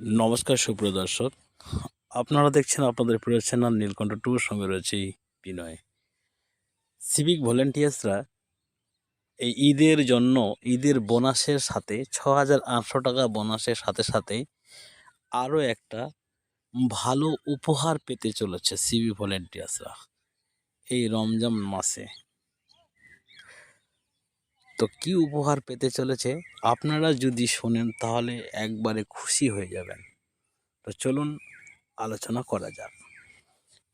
নমস্কার, সুপ্রিয় দর্শক। আপনারা দেখছেন আপনাদের প্রিয় চ্যানেল নীলকণ্ঠ টুর। সঙ্গে রয়েছে বিনয়। সিভিক ভলেন্টিয়ার্সরা এই ঈদের জন্য, ঈদের বোনাসের সাথে ছ হাজার আটশো টাকা বোনাসের সাথে সাথে আরও একটা ভালো উপহার পেতে চলেছে সিভিক ভলেন্টিয়ার্সরা এই রমজান মাসে। তো কি উপহার পেতে চলেছে? আপনারা যদি শোনেন, তাহলে একবারে খুশি হয়ে যাবেন। তো চলুন আলোচনা করা যাক।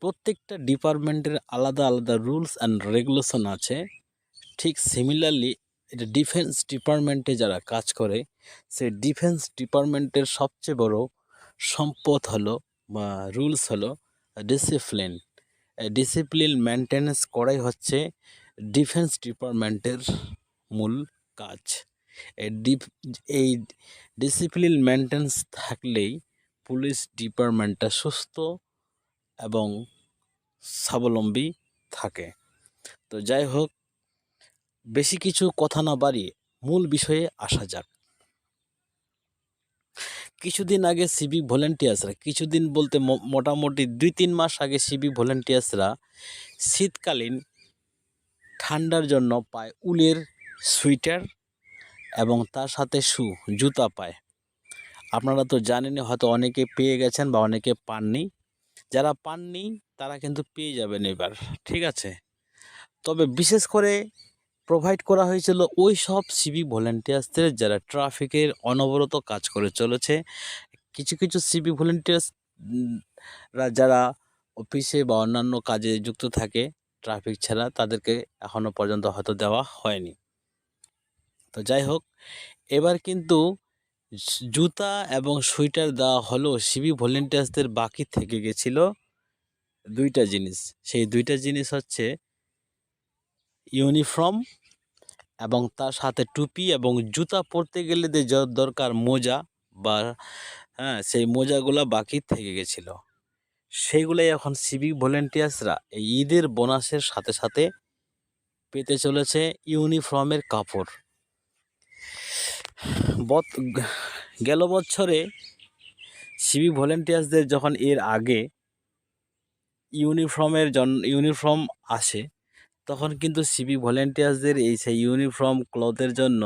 প্রত্যেকটা ডিপার্টমেন্টের আলাদা আলাদা রুলস অ্যান্ড রেগুলেশন আছে। ঠিক সিমিলারলি এটা ডিফেন্স ডিপার্টমেন্টে যারা কাজ করে, সেই ডিফেন্স ডিপার্টমেন্টের সবচেয়ে বড় সম্পদ হলো বা রুলস হলো ডিসিপ্লিন। ডিসিপ্লিন মেনটেন্যান্স করাই হচ্ছে ডিফেন্স ডিপার্টমেন্টের মূল কাজ। এই ডিসিপ্লিন মেনটেন্স থাকলেই পুলিশ ডিপার্টমেন্টটা সুস্থ এবং স্বাবলম্বী থাকে। তো যাই হোক, বেশি কিছু কথা না বাড়িয়ে মূল বিষয়ে আসা যাক। কিছুদিন আগে সিভিক ভলেন্টিয়ার্সরা, কিছুদিন বলতে মোটামুটি দুই তিন মাস আগে সিভিক ভলেন্টিয়ার্সরা শীতকালীন ঠান্ডার জন্য পায় উলের সোয়েটার এবং তার সাথে শু, জুতা পায়। আপনারা তো জানেনই, হয়তো অনেকে পেয়ে গেছেন বা অনেকে পাননি। যারা পাননি, তারা কিন্তু পেয়ে যাবেন এবার, ঠিক আছে? তবে বিশেষ করে প্রোভাইড করা হয়েছিল ওই সব সিভিক ভলেন্টিয়ার্সদের যারা ট্রাফিকের অনবরত কাজ করে চলেছে। কিছু কিছু সিভিক ভলেন্টিয়ার্স যারা অফিসে বা অন্যান্য কাজে যুক্ত থাকে ট্রাফিক ছাড়া, তাদেরকে এখনও পর্যন্ত হয়তো দেওয়া হয়নি। তো যাই হোক, এবার কিন্তু জুতা এবং সোয়েটার দেওয়া হলেও সিভি ভলেন্টিয়ার্সদের বাকি থেকে গেছিল দুইটা জিনিস। সেই দুইটা জিনিস হচ্ছে ইউনিফর্ম এবং তার সাথে টুপি এবং জুতা পরতে গেলে যে দরকার মোজা বা হ্যাঁ সেই মোজাগুলো বাকি থেকে গেছিল। সেইগুলোই এখন সিভিক ভলেন্টিয়ার্সরা এই ঈদের বোনাসের সাথে সাথে পেতে চলেছে ইউনিফর্মের কাপড়। বত গেল বছরে সিভিক ভলেন্টিয়ার্সদের যখন এর আগে ইউনিফর্মের জন্য ইউনিফর্ম আসে, তখন কিন্তু সিভিক ভলেন্টিয়ার্সদের এই সেই ইউনিফর্ম ক্লথের জন্য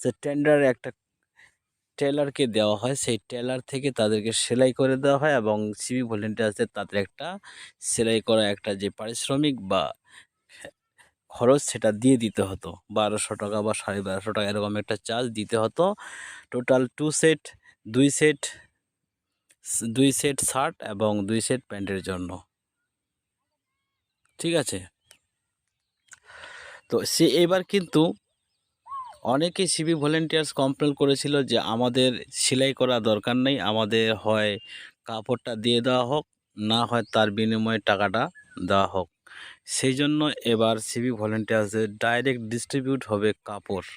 সে টেন্ডার একটা টেলারকে দেওয়া হয়, সেই টেলার থেকে তাদেরকে সেলাই করে দেওয়া হয় এবং সিভিক ভলেন্টিয়ার্সদের তাদের একটা সেলাই করা একটা যে পারিশ্রমিক বা খরচ সেটা দিয়ে দিতে হতো। বারোশো টাকা বা সাড়ে বারোশো টাকা এরকম একটা চার্জ দিতে হতো। টোটাল টু সেট দুই সেট দুই সেট শার্ট এবং দুই সেট প্যান্টের জন্য। ঠিক আছে? তো সে এবার কিন্তু অনেকে সিবি ভলেন্টিয়ার্স কমপ্লেন করেছিল যে আমাদের সেলাই করা দরকার নেই, আমাদের হয় কাপড়টা দিয়ে দেওয়া হোক, না হয় তার বিনিময়ে টাকাটা দেওয়া হোক। সেই জন্য এবার সিবি ভলেন্টিয়ার্সের ডাইরেক্ট ডিস্ট্রিবিউট হবে কাপড়।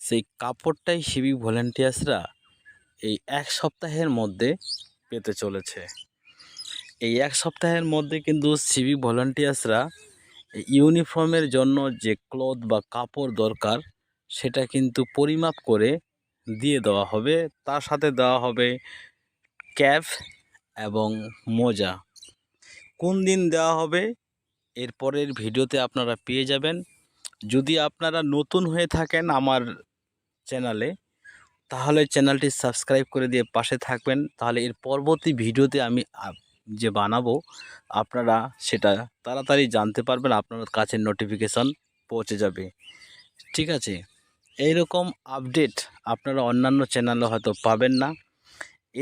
সেই কাপড়টাই সিভিক ভলেন্টিয়ার্সরা এই এক সপ্তাহের মধ্যে পেতে চলেছে। এই এক সপ্তাহের মধ্যে কিন্তু সিভিক ভলেন্টিয়ার্সরা ইউনিফর্মের জন্য যে ক্লথ বা কাপড় দরকার, সেটা কিন্তু পরিমাপ করে দিয়ে দেওয়া হবে। তার সাথে দেওয়া হবে ক্যাপ এবং মোজা। কোন দিন দেওয়া হবে? এর পরের ভিডিওতে আপনারা পেয়ে যাবেন। যদি আপনারা নতুন হয়ে থাকেন আমার চ্যানেলে, তাহলে চ্যানেলটি সাবস্ক্রাইব করে দিয়ে পাশে থাকবেন। তাহলে এর পরবর্তী ভিডিওতে আমি যে বানাবো, আপনারা সেটা তাড়াতাড়ি জানতে পারবেন, আপনার কাছে নোটিফিকেশন পৌঁছে যাবে। ঠিক আছে? এই রকম আপডেট আপনারা অন্যান্য চ্যানেলে হয়তো পাবেন না।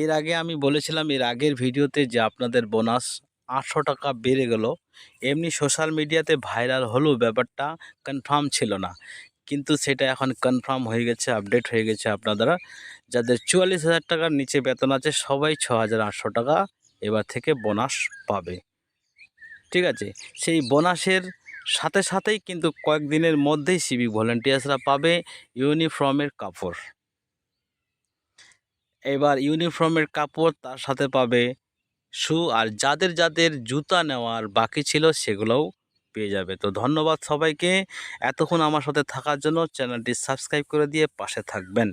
এর আগে আমি বলেছিলাম, এর আগের ভিডিওতে যে আপনাদের বোনাস আটশো টাকা বেড়ে গেল। এমনি সোশ্যাল মিডিয়াতে ভাইরাল হলেও ব্যাপারটা কনফার্ম ছিল না। কিন্তু সেটা এখন কনফার্ম হয়ে গেছে আপডেট হয়ে গেছে আপনারা যাদের চুয়াল্লিশ হাজার টাকার নিচে বেতন আছে, সবাই ছ হাজার আটশো টাকা এবার থেকে বোনাস পাবে। ঠিক আছে? সেই বোনাসের সাথে সাথেই কিন্তু কয়েকদিনের মধ্যেই সিভিক ভলেন্টিয়ার্সরা পাবে ইউনিফর্মের কাপড়। এবার ইউনিফর্মের কাপড় তার সাথে পাবে শু আর যাদের যাদের জুতা নেওয়ার বাকি ছিল সেগুলোও পেয়ে যাবে। তো ধন্যবাদ সবাইকে। এতক্ষণ আমার সাথে থাকার জন্য চ্যানেলটি সাবস্ক্রাইব করে দিয়ে পাশে থাকবেন।